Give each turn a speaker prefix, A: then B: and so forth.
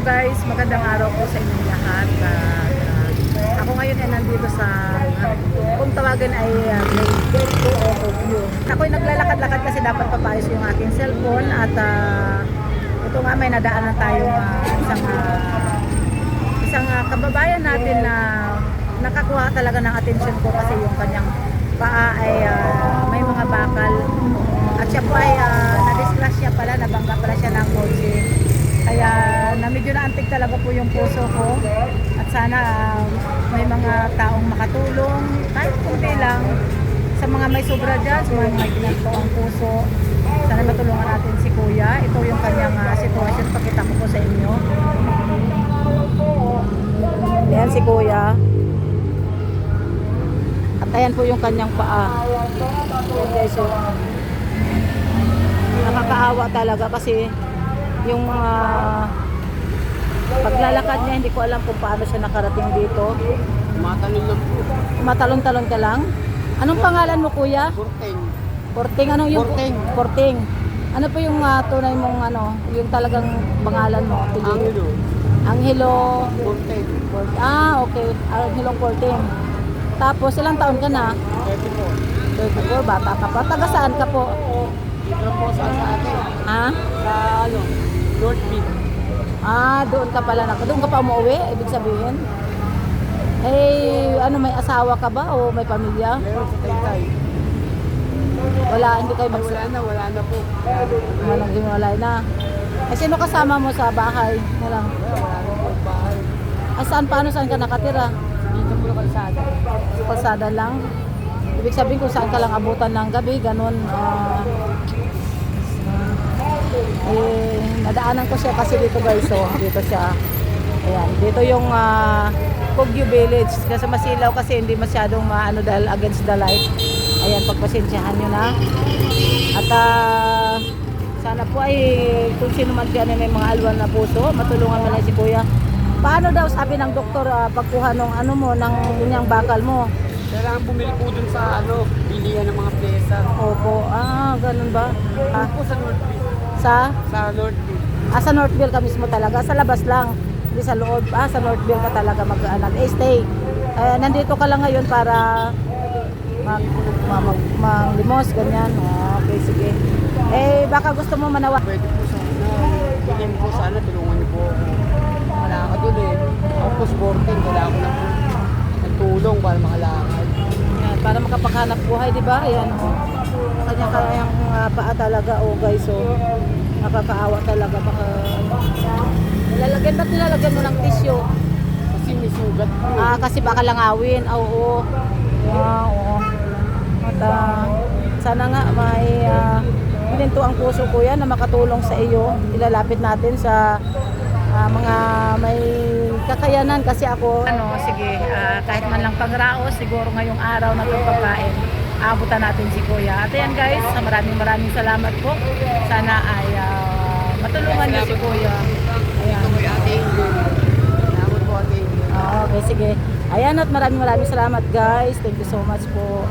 A: Hello guys, magandang araw po sa inyong lahat. At, ah, ako ngayon ay nandito sa, ah, kung tawagan ay uh, grade 2 o review. Ako ay naglalakad-lakad kasi dapat papayos yung aking cellphone at ah, ito nga may nadaanan tayong ah, isang ah, isang ah, kababayan natin na nakakuha talaga ng atensyon ko kasi yung kanyang paa ay ah, may mga bakal at siya po ay uh, na-disgrasya pala, nabangga pala na medyo naantig talaga po yung puso ko at sana ah, may mga taong makatulong kahit kunti lang sa mga may sobra dyan, sa mga may ang puso. Sana matulungan natin si Kuya. Ito yung kanyang ah, sitwasyon. Pakita ko po sa inyo. Ayan si Kuya. At ayan po yung kanyang paa. So, nakakaawa talaga kasi yung mga paglalakad niya, hindi ko alam kung paano siya nakarating dito.
B: Matalon lang po.
A: Matalon-talon ka lang. Anong pangalan mo kuya?
B: Kurteng.
A: Porting, anong yung
B: Porting.
A: Porting. Ano po yung ah, tunay mong ano, yung talagang pangalan mo?
B: Angelo.
A: Angelo.
B: Kurteng.
A: Port- Ah, okay. Angelo Porting. Tapos ilang taon ka na?
B: 34.
A: 34, bata ka pa. Taga saan ka po?
B: Dito po sa sa atin.
A: Ha?
B: Sa ano? North Beach.
A: Ah, doon ka pala na. Doon ka pa umuwi, ibig sabihin. Eh, ano, may asawa ka ba o may pamilya?
B: Meron sa Taytay.
A: Wala, hindi kayo mag...
B: Wala na, wala na po.
A: Walang hiwalay na. Eh, sino kasama mo sa bahay? Na lang.
B: Wala, wala na po bahay.
A: Ah, saan, paano saan ka nakatira?
B: Dito po na kalsada.
A: Sa kalsada lang? Ibig sabihin kung saan ka lang abutan ng gabi, ganun. ah, nadaanan ko siya kasi dito guys, so dito siya. Ayan, dito yung uh, Village. Kasi masilaw kasi hindi masyadong maano dahil against the light. Ayan, pagpasensyahan nyo na. At ah, sana po ay kung sino man dyan ay may mga alwan na puso, matulungan mo na si Kuya. Paano daw sabi ng doktor ah, pagkuha ng ano mo, ng inyang bakal mo?
B: Kailangan bumili po dun sa ano, bilihan ng mga pyesa.
A: Opo, ah, ganun ba? Ah,
B: po sa North Beach?
A: Sa,
B: Sa North Beach.
A: ah, sa Northville ka mismo talaga, sa labas lang. Hindi sa loob, ah, sa Northville ka talaga mag, ah, nag stay. Eh, nandito ka lang ngayon para mag, mag, mag, manglimos, ganyan. Ah, okay, sige. Eh, baka gusto mo manawa.
B: Pwede po sana. Bilhin po sana, tulungan niyo po ako. Wala ka dun eh. Ako po sporting, kailangan ko na po ng tulong para makalakad.
A: Para makapaghanap buhay, di ba? Ayan, oh. Kanya-kanyang uh, paa talaga, oh guys, oh. Nakakaawa talaga, baka, ano. Nilalagyan, ba't nilalagyan mo ng tissue?
B: Kasi may sugat po.
A: Ah, kasi baka langawin. Ah, oo. Ah, oo. At ah, sana nga may uh, hininto ang puso ko yan na makatulong sa iyo. Ilalapit natin sa ah, mga may kakayanan kasi ako. Ano, sige, ah, kahit man lang pangraos, siguro ngayong araw na pagkain, aabutan natin si Kuya. At ayan guys, maraming maraming salamat po. Sana ay ah, matulungan niyo si Kuya. Ayan. Ah, okay, sige. Ayan at maraming maraming salamat guys. Thank you so much po.